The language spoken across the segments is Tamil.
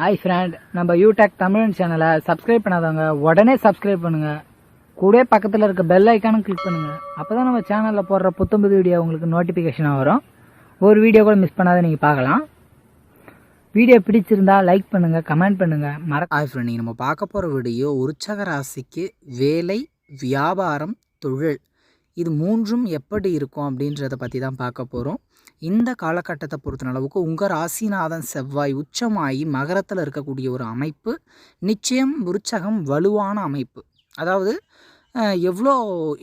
ஹாய் ஃப்ரெண்ட் நம்ம யூடெக் தமிழ் சேனலை சப்ஸ்கிரைப் பண்ணாதவங்க உடனே சப்ஸ்கிரைப் பண்ணுங்க. கூட பக்கத்தில் இருக்க பெல் ஐக்கானும் கிளிக் பண்ணுங்க. அப்பதான் நம்ம சேனலில் போடுற புத்தம்புது வீடியோ உங்களுக்கு நோட்டிஃபிகேஷனாக வரும். ஒரு வீடியோ கூட மிஸ் பண்ணாத நீங்கள் பார்க்கலாம். வீடியோ பிடிச்சிருந்தா லைக் பண்ணுங்க கமெண்ட் பண்ணுங்க. மற ஹாய் ஃப்ரெண்ட் நீங்கள் நம்ம பார்க்க போகிற வீடியோ உற்சக ராசிக்கு வேலை வியாபாரம் தொழில். இது மூன்றும் எப்படி இருக்கும் அப்படின்றத பற்றி தான் பார்க்க போகிறோம் இந்த காலகட்டத்தை பொறுத்த அளவுக்கு உங்கள் ராசிநாதன் செவ்வாய் உச்சமாகி மகரத்தில் இருக்கக்கூடிய ஒரு அமைப்பு நிச்சயம் உற்சகம் வலுவான அமைப்பு. அதாவது எவ்வளோ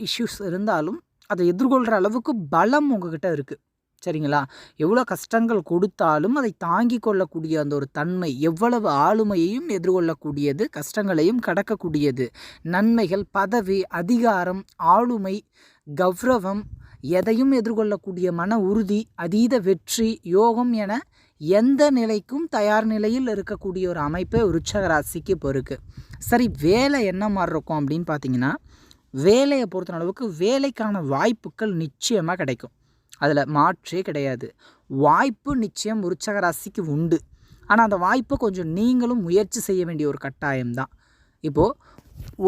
இஷ்யூஸ் இருந்தாலும் அதை எதிர்கொள்கிற அளவுக்கு பலம் உங்ககிட்ட இருக்குது சரிங்களா? எவ்வளோ கஷ்டங்கள் கொடுத்தாலும் அதை தாங்கி கொள்ளக்கூடிய அந்த ஒரு தன்மை எவ்வளவு ஆளுமையையும் எதிர்கொள்ளக்கூடியது கஷ்டங்களையும் கடக்கக்கூடியது. நன்மைகள் பதவி அதிகாரம் ஆளுமை கௌரவம் எதையும் எதிர்கொள்ளக்கூடிய மன உறுதி அதீத வெற்றி யோகம் என எந்த நிலைக்கும் தயார் நிலையில் இருக்கக்கூடிய ஒரு அமைப்பே விருச்சக ராசிக்கு இப்போ இருக்குது சரி வேலை என்ன மாதிரி இருக்கும் அப்படின்னு பார்த்தீங்கன்னா வேலையை பொறுத்த அளவுக்கு வேலைக்கான வாய்ப்புகள் நிச்சயமாக கிடைக்கும். அதில் மாற்றே கிடையாது. வாய்ப்பு நிச்சயம் விருச்சக ராசிக்கு உண்டு. ஆனால் அந்த வாய்ப்பை கொஞ்சம் நீங்களும் முயற்சி செய்ய வேண்டிய ஒரு கட்டாயம் தான் இப்போது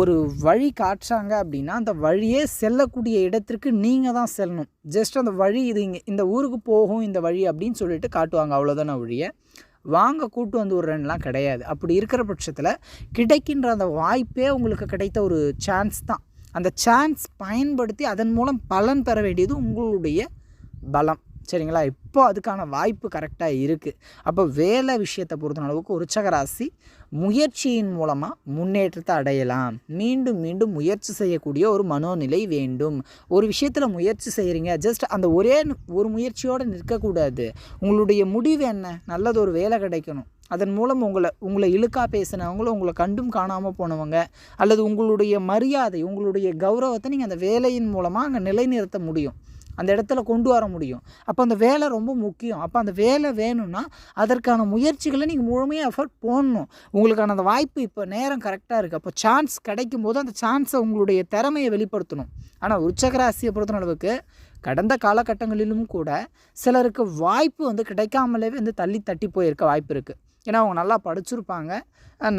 ஒரு வழி காட்டுறாங்க அப்படின்னா அந்த வழியே செல்லக்கூடிய இடத்திற்கு நீங்கள் தான் செல்லணும். ஜஸ்ட் அந்த வழி இது இங்கே இந்த ஊருக்கு போகும் இந்த வழி அப்படின்னு சொல்லிட்டு காட்டுவாங்க அவ்வளோதானே வழியை வாங்க கூட்டு வந்து விட்றேன்லாம் கிடையாது. அப்படி இருக்கிற பட்சத்தில் கிடைக்கின்ற அந்த வாய்ப்பே உங்களுக்கு கிடைத்த ஒரு சான்ஸ் தான். அந்த சான்ஸ் பயன்படுத்தி அதன் மூலம் பலன் பெற வேண்டியது உங்களுடைய பலம். சரிங்களா? இப்போ அதுக்கான வாய்ப்பு கரெக்டாக இருக்குது அப்போ வேலை விஷயத்தை பொறுத்த அளவுக்கு உச்சகராசி முயற்சியின் மூலமாக முன்னேற்றத்தை அடையலாம். மீண்டும் மீண்டும் முயற்சி செய்யக்கூடிய ஒரு மனோநிலை வேண்டும். ஒரு விஷயத்தில் முயற்சி செய்கிறீங்க ஜஸ்ட் அந்த ஒரே ஒரு முயற்சியோடு நிற்கக்கூடாது. உங்களுடைய முடிவு என்ன? நல்லது ஒரு வேலை கிடைக்கணும். அதன் மூலம் உங்களை உங்களை இழுக்கா பேசினவங்களும் உங்களை கண்டும் காணாமல் போனவங்க அல்லது உங்களுடைய மரியாதை உங்களுடைய கௌரவத்தை நீங்கள் அந்த வேலையின் மூலமாக அங்கே நிலைநிறுத்த முடியும். அந்த இடத்துல கொண்டு வர முடியும். அப்போ அந்த வேலை ரொம்ப முக்கியம். அப்போ அந்த வேலை வேணும்னா அதற்கான முயற்சிகளை நீங்கள் முழுமையாக எஃபர்ட் போடணும். உங்களுக்கான அந்த வாய்ப்பு இப்போ நேரம் கரெக்டாக இருக்குது அப்போ சான்ஸ் கிடைக்கும் போது அந்த சான்ஸை உங்களுடைய திறமையை வெளிப்படுத்தணும். ஆனால் உச்சகராசியை பொறுத்த அளவுக்கு கடந்த காலகட்டங்களிலும் கூட சிலருக்கு வாய்ப்பு வந்து கிடைக்காமலே வந்து தள்ளி தட்டி போயிருக்க வாய்ப்பு இருக்குது ஏன்னா அவங்க நல்லா படிச்சிருப்பாங்க.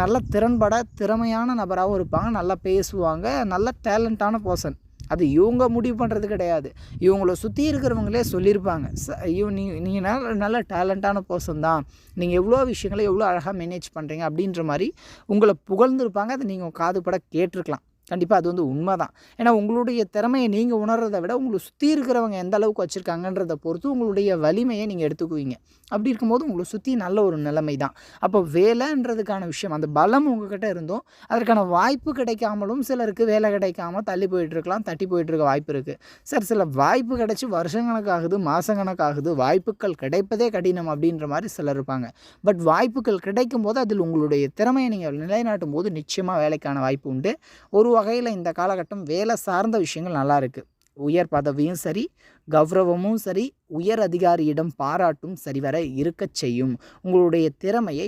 நல்ல திறன்பட திறமையான நபராகவும் இருப்பாங்க. நல்லா பேசுவாங்க. நல்ல டேலண்ட்டான பர்சன் அது இவங்க முடிவு பண்ணுறது கிடையாது. இவங்கள சுற்றி இருக்கிறவங்களே சொல்லியிருப்பாங்க. ஐயோ நீ நீங்கள் நல்ல நல்ல டேலண்டான பர்சன் தான். நீங்கள் எவ்வளோ விஷயங்களை எவ்வளோ அழகாக மேனேஜ் பண்ணுறீங்க அப்படின்ற மாதிரி உங்களை புகழ்ந்துருப்பாங்க. அதை நீங்கள் காதுபட கேட்டிருக்கலாம். கண்டிப்பாக அது வந்து உண்மை தான் ஏன்னா உங்களுடைய திறமையை நீங்கள் உணர்றதை விட உங்களை சுற்றி இருக்கிறவங்க எந்த அளவுக்கு வச்சுருக்காங்கன்றதை பொறுத்து உங்களுடைய வலிமையை நீங்கள் எடுத்துக்குவீங்க. அப்படி இருக்கும்போது உங்களை சுற்றி நல்ல ஒரு நிலைமை தான் அப்போ வேலைன்றதுக்கான விஷயம் அந்த பலம் உங்ககிட்ட இருந்தும் அதற்கான வாய்ப்பு கிடைக்காமலும் சிலருக்கு வேலை கிடைக்காம தள்ளி போயிட்டுருக்கலாம் தட்டி போயிட்டுருக்க வாய்ப்பு இருக்குது சார் சில வாய்ப்பு கிடைச்சி வருஷங்கணக்காகுது மாதக்கணக்காகுது வாய்ப்புகள் கிடைப்பதே கடினம் அப்படின்ற மாதிரி சிலர் இருப்பாங்க. பட் வாய்ப்புகள் கிடைக்கும் போது அதில் உங்களுடைய திறமையை நீங்கள் நிலைநாட்டும் போது நிச்சயமாக வேலைக்கான வாய்ப்பு உண்டு. ஒரு வகையில் இந்த காலகட்டம் வேலை சார்ந்த விஷயங்கள் நல்லா இருக்குது உயர் பதவியும் சரி கௌரவமும் சரி உயர் அதிகாரியிடம் பாராட்டும் சரிவர இருக்கச் செய்யும். உங்களுடைய திறமையை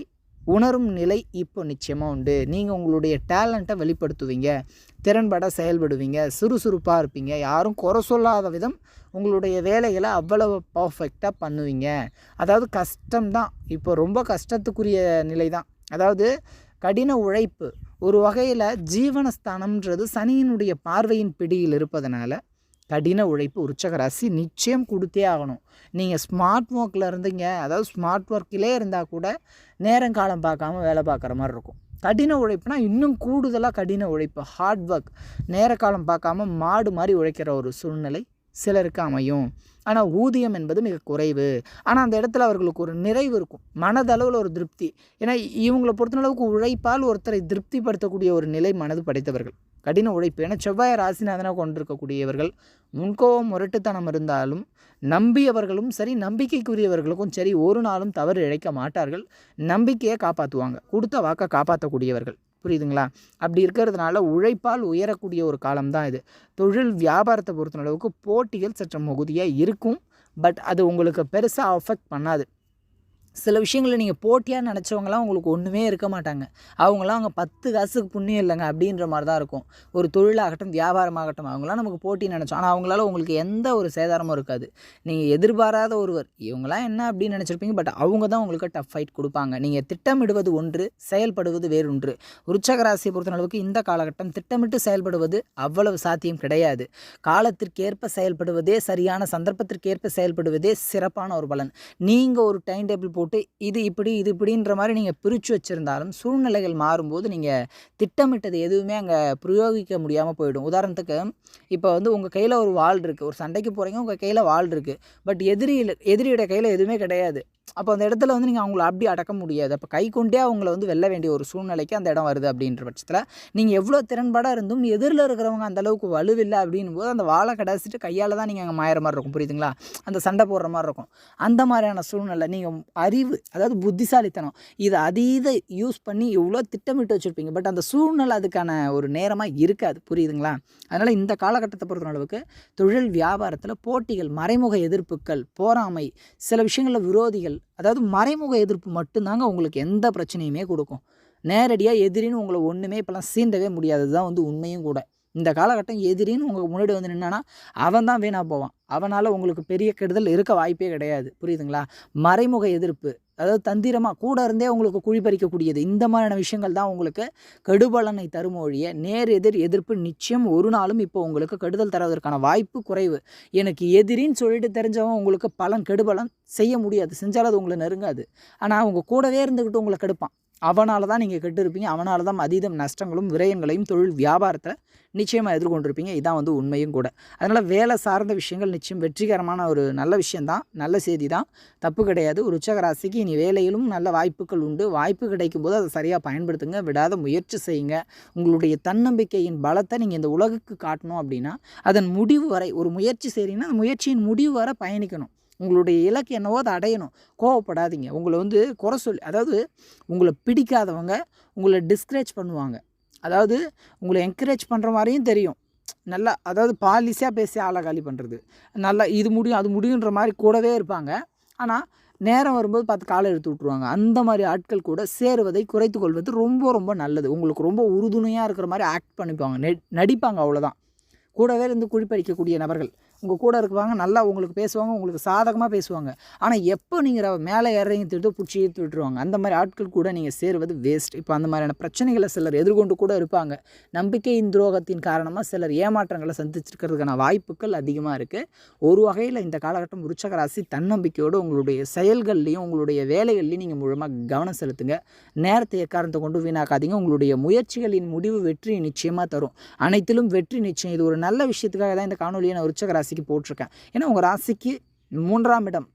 உணரும் நிலை இப்போ நிச்சயமாக உண்டு. நீங்கள் உங்களுடைய டேலண்ட்டை வெளிப்படுத்துவீங்க. திறன்பட செயல்படுவீங்க. சுறுசுறுப்பாக இருப்பீங்க. யாரும் குறை சொல்லாத விதம் உங்களுடைய வேலைகளை அவ்வளவு பர்ஃபெக்டாக பண்ணுவீங்க. அதாவது கஷ்டம்தான். இப்போ ரொம்ப கஷ்டத்துக்குரிய நிலை தான் அதாவது கடின உழைப்பு ஒரு வகையில் ஜீவனஸ்தானம்ன்றது சனியினுடைய பார்வையின் பிடியில் இருப்பதனால கடின உழைப்பு உற்சக ராசி நிச்சயம் கொடுத்தே ஆகணும். நீங்கள் ஸ்மார்ட் ஒர்க்கில் இருந்தீங்க அதாவது ஸ்மார்ட் ஒர்க்கிலே இருந்தால் கூட நேரங்காலம் பார்க்காம வேலை பார்க்குற மாதிரி இருக்கும். கடின உழைப்புனா இன்னும் கூடுதலாக கடின உழைப்பு ஹார்ட் ஒர்க் நேர காலம் பார்க்காம மாடு மாதிரி உழைக்கிற ஒரு சூழ்நிலை சிலருக்கு அமையும். ஆனால் ஊதியம் என்பது மிக குறைவு. ஆனால் அந்த இடத்துல அவர்களுக்கு ஒரு நிறைவு இருக்கும். மனதளவில் ஒரு திருப்தி. ஏன்னா இவங்களை பொறுத்தளவுக்கு உழைப்பால் ஒருத்தரை திருப்திப்படுத்தக்கூடிய ஒரு நிலை மனது படைத்தவர்கள். கடின உழைப்பு. ஏன்னா செவ்வாய் ராசிநாதனாக கொண்டிருக்கக்கூடியவர்கள் முன்கோவம் முரட்டுத்தனம் இருந்தாலும் நம்பியவர்களும் சரி நம்பிக்கைக்குரியவர்களுக்கும் சரி ஒரு நாளும் தவறு இழைக்க மாட்டார்கள். நம்பிக்கையை காப்பாற்றுவாங்க கொடுத்த வாக்கை காப்பாற்றக்கூடியவர்கள் புரியுதுங்களா? அப்படி இருக்கிறதுனால உழைப்பால் உயரக்கூடிய ஒரு காலம் தான் இது. தொழில் வியாபாரத்தை பொறுத்த அளவுக்கு போட்டிகள் சற்று மிகுதியாக இருக்கும். பட் அது உங்களுக்கு பெருசாக அஃபெக்ட் பண்ணாது. சில விஷயங்களை நீங்கள் போட்டியாக நினச்சவங்களாம் உங்களுக்கு ஒன்றுமே இருக்க மாட்டாங்க. அவங்களாம் அவங்க பத்து காசுக்கு புண்ணியம் இல்லைங்க அப்படின்ற மாதிரி தான் இருக்கும். ஒரு தொழிலாகட்டும் வியாபாரமாகட்டும் அவங்களாம் நமக்கு போட்டி நினச்சோம். ஆனால் அவங்களால உங்களுக்கு எந்த ஒரு சேதாரமும் இருக்காது. நீங்கள் எதிர்பாராத ஒருவர் இவங்களாம் என்ன அப்படின்னு நினச்சிருப்பீங்க பட் அவங்க தான் உங்களுக்கு டஃப் ஃபைட் கொடுப்பாங்க. நீங்கள் திட்டமிடுவது ஒன்று செயல்படுவது வேறொன்று. உற்சக ராசியை பொறுத்தளவுக்கு இந்த காலகட்டம் திட்டமிட்டு செயல்படுவது அவ்வளவு சாத்தியம் கிடையாது. காலத்திற்கேற்ப செயல்படுவதே சரியான சந்தர்ப்பத்திற்கேற்ப செயல்படுவதே சிறப்பான ஒரு பலன். நீங்கள் ஒரு டைம் டேபிள் போட்டு இது இப்படி இது இப்படின்ற மாதிரி நீங்கள் பிரித்து வச்சுருந்தாலும் சூழ்நிலைகள் மாறும்போது நீங்கள் திட்டமிட்டது எதுவுமே அங்கே பிரயோகிக்க முடியாமல் போயிடும். உதாரணத்துக்கு இப்போ வந்து உங்கள் கையில் ஒரு வாள் இருக்குது ஒரு சண்டைக்கு போகிறீங்க உங்கள் கையில் வாள் இருக்குது பட் எதிரி எதிரியோட கையில் எதுவுமே கிடையாது. அப்போ அந்த இடத்துல வந்து நீங்கள் அவங்கள அப்படி அடக்க முடியாது. அப்போ கை கொண்டே அவங்கள வந்து வெல்ல வேண்டிய ஒரு சூழ்நிலைக்கு அந்த இடம் வருது அப்படின்ற பட்சத்தில் நீங்கள் எவ்வளோ திறன்பாடாக இருந்தும் எதிரில் இருக்கிறவங்க அந்த அளவுக்கு வலுவில்லை அப்படின்னும் போது அந்த வாழை கடைசிட்டு கையால் தான் நீங்கள் அங்கே மாயிற மாதிரி இருக்கும். புரியுதுங்களா? அந்த சண்டை போடுற மாதிரி இருக்கும். அந்த மாதிரியான சூழ்நிலை நீங்கள் அறிவு அதாவது புத்திசாலித்தனம் இதை அதீத யூஸ் பண்ணி எவ்வளோ திட்டமிட்டு வச்சுருப்பீங்க. பட் அந்த சூழ்நிலை அதுக்கான ஒரு நேரமாக இருக்காது. புரியுதுங்களா? அதனால் இந்த காலகட்டத்தை பொறுத்த அளவுக்கு தொழில் வியாபாரத்தில் போட்டிகள் மறைமுக எதிர்ப்புகள் போராமை சில விஷயங்களில் விரோதிகள் அதாவது மறைமுக எதிர்ப்பு மட்டும்தாங்க உங்களுக்கு எந்த பிரச்சனையுமே கொடுக்கும். நேரடியாக எதிரின்னு உங்களை ஒன்றுமே இப்போலாம் சீண்டவே முடியாது. தான் வந்து உண்மையும் கூட. இந்த காலகட்டம் எதிரின்னு உங்கள் முன்னாடி வந்து நின்னானா அவன் தான் வீணாக போவான். அவனால் உங்களுக்கு பெரிய கெடுதல் இருக்க வாய்ப்பே கிடையாது. புரியுதுங்களா? மறைமுக எதிர்ப்பு. அதாவது தந்திரமாக கூட இருந்தே உங்களுக்கு குழி பறிக்கக்கூடியது. இந்த மாதிரியான விஷயங்கள் தான் உங்களுக்கு கெடுபலனை தரும் ஒழிய நேர் எதிர் எதிர்ப்பு நிச்சயம் ஒரு நாளும் இப்போ உங்களுக்கு கெடுதல் தருவதற்கான வாய்ப்பு குறைவு. எனக்கு எதிரின்னு சொல்லிட்டு தெரிஞ்சவன் உங்களுக்கு பலன் கெடுபலன் செய்ய முடியாது. செஞ்சாலும் அது உங்களை நெருங்காது. ஆனால் அவங்க கூடவே இருந்துக்கிட்டு உங்களை கெடுப்பான். அவனால தான் நீங்கள் கெட்டுருப்பீங்க. அவனால தான் அதீதம் நஷ்டங்களும் விரயங்களையும் தொழில் வியாபாரத்தை நிச்சயமாக எதிர்கொண்டிருப்பீங்க. இதான் வந்து உண்மையும் கூட. அதனால் வேலை சார்ந்த விஷயங்கள் நிச்சயம் வெற்றிகரமான ஒரு நல்ல விஷயந்தான் நல்ல செய்தி தான் தப்பு கிடையாது. ஒரு உச்சகராசிக்கு இனி வேலையிலும் நல்ல வாய்ப்புகள் உண்டு. வாய்ப்பு கிடைக்கும் போது அதை சரியாக பயன்படுத்துங்க. விடாத முயற்சி செய்யுங்க. உங்களுடைய தன்னம்பிக்கையின் பலத்தை நீங்கள் இந்த உலகுக்கு காட்டணும் அப்படின்னா அதன் முடிவு வரை ஒரு முயற்சி செய்கிறீங்கன்னா அந்த முயற்சியின் முடிவு வரை பயணிக்கணும். உங்களுடைய இலக்கு என்னவோ அதை அடையணும். கோவப்படாதீங்க. உங்களை வந்து குறை சொல்லி அதாவது உங்களை பிடிக்காதவங்க உங்களை டிஸ்கரேஜ் பண்ணுவாங்க. அதாவது உங்களை என்கரேஜ் பண்ணுற மாதிரியும் தெரியும். நல்லா அதாவது பாலிசியாக பேசி ஆளை காலி பண்ணுறது நல்லா இது முடியும் அது முடியுன்ற மாதிரி கூடவே இருப்பாங்க. ஆனால் நேரம் வரும்போது பார்த்து காலை எடுத்து விட்ருவாங்க அந்த மாதிரி ஆட்கள் கூட சேருவதை குறைத்து கொள்வது ரொம்ப ரொம்ப நல்லது. உங்களுக்கு ரொம்ப உறுதுணையாக இருக்கிற மாதிரி ஆக்ட் பண்ணிப்பாங்க. நெ நடிப்பாங்க அவ்வளோதான் கூடவே இருந்து குழிப்பறிக்கக்கூடிய நபர்கள். உங்கள் கூட இருக்குவாங்க நல்லா உங்களுக்கு பேசுவாங்க உங்களுக்கு சாதகமாக பேசுவாங்க. ஆனால் எப்போ நீங்கள் மேலே ஏறீங்க திட்டு பிடிச்சி ஈர்த்து விட்டுருவாங்க அந்த மாதிரி ஆட்கள் கூட நீங்கள் சேருவது வேஸ்ட் இப்போ அந்த மாதிரியான பிரச்சனைகளை சிலர் எதிர்கொண்டு கூட இருப்பாங்க. நம்பிக்கையின் துரோகத்தின் காரணமாக சிலர் ஏமாற்றங்களை சந்திச்சிருக்கிறதுக்கான வாய்ப்புகள் அதிகமாக இருக்குது ஒரு வகையில் இந்த காலகட்டம் விருச்சக ராசி தன்னம்பிக்கையோடு உங்களுடைய செயல்கள்லையும் உங்களுடைய வேலைகள்லையும் நீங்கள் மூலமாக கவனம் செலுத்துங்க. நேரத்தை எக்காரணத்தை கொண்டு வீணாக்காதீங்க. உங்களுடைய முயற்சிகளின் முடிவு வெற்றி நிச்சயமாக தரும். அனைத்திலும் வெற்றி நிச்சயம். இது ஒரு நல்ல விஷயத்துக்காக தான் இந்த காணொலியை நான் விருச்சக ராசிக்கு போட்டிருக்கேன். ஏன்னா உங்கள் ராசிக்கு மூன்றாம் இடம்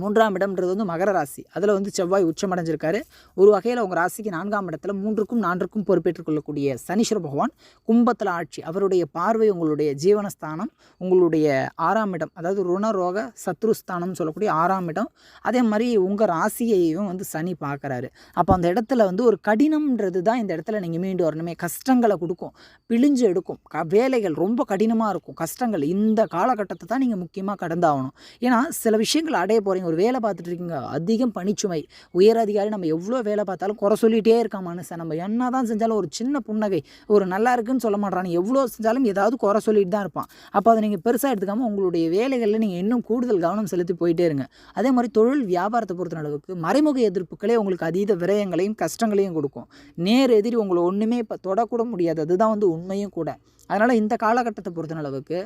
மூன்றாம் இடம்ன்றது வந்து மகர ராசி. அதில் வந்து செவ்வாய் உச்சமடைஞ்சிருக்காரு. ஒரு வகையில் உங்கள் ராசிக்கு நான்காம் இடத்துல மூன்றுக்கும் நான்குக்கும் பொறுப்பேற்றுக் கொள்ளக்கூடிய சனீஸ்வர பகவான் கும்பத்தில் ஆட்சி. அவருடைய பார்வை உங்களுடைய ஜீவனஸ்தானம் உங்களுடைய ஆறாம் இடம் அதாவது ருணரோக சத்ருஸ்தானம்னு சொல்லக்கூடிய ஆறாம் இடம். அதே மாதிரி உங்கள் ராசியையும் வந்து சனி பார்க்குறாரு. அப்போ அந்த இடத்துல வந்து ஒரு கடினம்ன்றது தான் இந்த இடத்துல நீங்கள் மீண்டு வரணுமே. கஷ்டங்களை கொடுக்கும் பிழிஞ்சு எடுக்கும். க வேலைகள் ரொம்ப கடினமாக இருக்கும். கஷ்டங்கள் இந்த காலகட்டத்தை தான் நீங்கள் முக்கியமாக கடந்தாகணும். ஏன்னா சில விஷயங்கள் அடைய போகிறீங்க ஒரு வேலை பார்த்துட்டு இருக்கீங்க. அதிகம் பணிச்சுமை. உயர் அதிகாரி நம்ம எவ்வளோ வேலை பார்த்தாலும் குறை சொல்லிகிட்டே இருக்கான் மனுஷன். நம்ம என்ன தான் செஞ்சாலும் ஒரு சின்ன புன்னகை ஒரு நல்லா இருக்குன்னு சொல்ல மாட்டான். எவ்வளோ செஞ்சாலும் ஏதாவது குறை சொல்லிட்டு தான் இருப்பான். அப்போ அதை நீங்கள் பெருசாக எடுத்துக்காமல் உங்களுடைய வேலைகளில் நீங்கள் இன்னும் கூடுதல் கவனம் செலுத்தி போயிட்டே இருங்க. அதே மாதிரி தொழில் வியாபாரத்தை பொறுத்த அளவுக்கு மறைமுக எதிர்ப்புகளே உங்களுக்கு அதீத விரயங்களையும் கஷ்டங்களையும் கொடுக்கும். நேர் எதிரி உங்களை ஒன்றுமே இப்போ தொடக்கூட முடியாது. அதுதான் வந்து உண்மையும் கூட. அதனால் இந்த காலகட்டத்தை பொறுத்த அளவுக்கு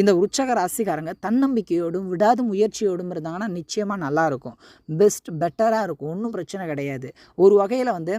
இந்த உற்சக ராசிக்காரங்க தன்னம்பிக்கையோடும் விடாத முயற்சியோடும் இருந்தாங்கன்னா நிச்சயமாக நல்லாயிருக்கும் பெஸ்ட் பெட்டராக இருக்கும். ஒன்றும் பிரச்சனை கிடையாது. ஒரு வகையில் வந்து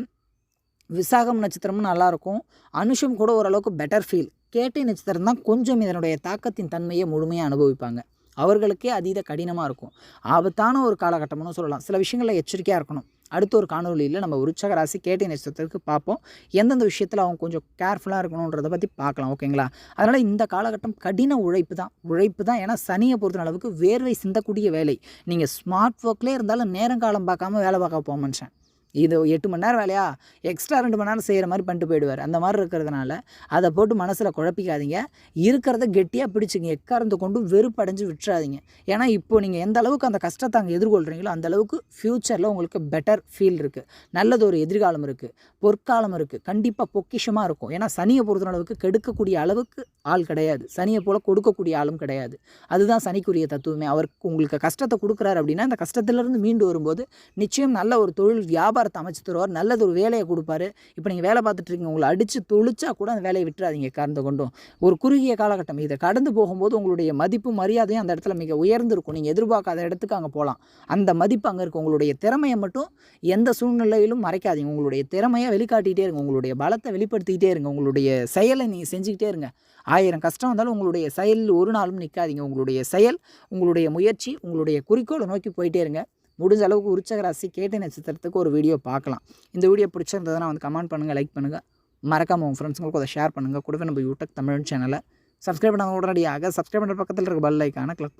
விசாகம் நட்சத்திரமும் நல்லாயிருக்கும் அனுஷம் கூட ஓரளவுக்கு பெட்டர் ஃபீல் கேட்டை நட்சத்திரம் தான் கொஞ்சம் இதனுடைய தாக்கத்தின் தன்மையை முழுமையாக அனுபவிப்பாங்க. அவர்களுக்கே அதீத கடினமாக இருக்கும். ஆபத்தான ஒரு காலகட்டம்னு சொல்லலாம். சில விஷயங்களில் எச்சரிக்கையாக இருக்கணும். அடுத்த ஒரு காணொலியில் நம்ம உற்சக ராசி கேட்டை நட்சத்திரத்துக்கு பார்ப்போம். எந்தெந்த விஷயத்தில் அவங்க கொஞ்சம் கேர்ஃபுல்லாக இருக்கணுன்றதை பற்றி பார்க்கலாம் ஓகேங்களா அதனால் இந்த காலகட்டம் கடின உழைப்பு தான். உழைப்பு தான். ஏன்னா சனியை பொறுத்த அளவுக்கு வேர்வை சிந்தக்கூடிய வேலை. நீங்கள் ஸ்மார்ட் ஒர்க்லேயே இருந்தாலும் நேரங்காலம் பார்க்காம வேலை பார்க்க போக மனுஷன். இது எட்டு மணி நேரம் வேலையா? எக்ஸ்ட்ரா ரெண்டு மணி நேரம் செய்கிற மாதிரி பண்ணிட்டு போயிடுவார். அந்த மாதிரி இருக்கிறதுனால அதை போட்டு மனசில் குழப்பிக்காதீங்க. இருக்கிறத கெட்டியாக பிடிச்சிங்க. எக்காரந்து கொண்டு வெறுப்படைஞ்சு விட்டுறாதீங்க. ஏன்னா இப்போ நீங்கள் எந்த அளவுக்கு அந்த கஷ்டத்தை அங்கே எதிர்கொள்கிறீங்களோ அந்த அளவுக்கு ஃப்யூச்சரில் உங்களுக்கு பெட்டர் ஃபீல் இருக்குது நல்லது ஒரு எதிர்காலம் இருக்குது பொற்காலம் இருக்குது கண்டிப்பாக பொக்கிஷமாக இருக்கும். ஏன்னா சனியை பொறுத்த அளவுக்கு கெடுக்கக்கூடிய அளவுக்கு ஆள் கிடையாது. சனியை போல் கொடுக்கக்கூடிய ஆளும் கிடையாது. அதுதான் சனிக்குரிய தத்துவமே. அவருக்கு உங்களுக்கு கஷ்டத்தை கொடுக்குறாரு அப்படின்னா அந்த கஷ்டத்திலிருந்து மீண்டு வரும்போது நிச்சயம் நல்ல ஒரு தொழில் வியாபாரத்தை அமைச்சு தருவார் நல்லது ஒரு வேலையை கொடுப்பாரு. இப்போ நீங்கள் வேலை பார்த்துட்டு இருக்கீங்க உங்களை அடித்து தொழிச்சா கூட அந்த வேலையை விட்டுறாதீங்க கறந்து கொண்டும். ஒரு குறுகிய காலகட்டம் இதை கடந்து போகும்போது உங்களுடைய மதிப்பு மரியாதையும் அந்த இடத்துல மிக உயர்ந்திருக்கும். நீங்கள் எதிர்பார்க்காத இடத்துக்கு அங்கே போகலாம் அந்த மதிப்பு அங்கே இருக்கும் உங்களுடைய திறமையை மட்டும் எந்த சூழ்நிலையிலும் மறைக்காதீங்க. உங்களுடைய திறமையை வெளிக்காட்டிகிட்டே இருங்க. உங்களுடைய பலத்தை வெளிப்படுத்திக்கிட்டே இருங்க. உங்களுடைய செயலை நீங்கள் செஞ்சுக்கிட்டே இருங்க. ஆயிரம் கஷ்டம் வந்தாலும் உங்களுடைய செயல் ஒரு நாளும் நிற்காதீங்க உங்களுடைய செயல் உங்களுடைய முயற்சி உங்களுடைய குறிக்கோளை நோக்கி போயிட்டே இருங்க. முடிஞ்ச அளவுக்கு உற்சக ராசி கேட்டை நட்சத்திரத்துக்கு ஒரு வீடியோ பார்க்கலாம். இந்த வீடியோ பிடிச்சிருந்ததுன்னா வந்து கமெண்ட் பண்ணுங்கள் லைக் பண்ணுங்கள் மறக்காமல் உங்கள் ஃப்ரெண்ட்ஸுங்களுக்கு அதை ஷேர் பண்ணுங்கள் கூடவே நம்ம யூடியூப் தமிழ் சேனலை சப்ஸ்கிரைப் பண்ணாங்க உடனடியாக சப்ஸ்கிரைப் பண்ணுற பக்கத்தில் இருக்க பெல் ஐக்கான கிளிக்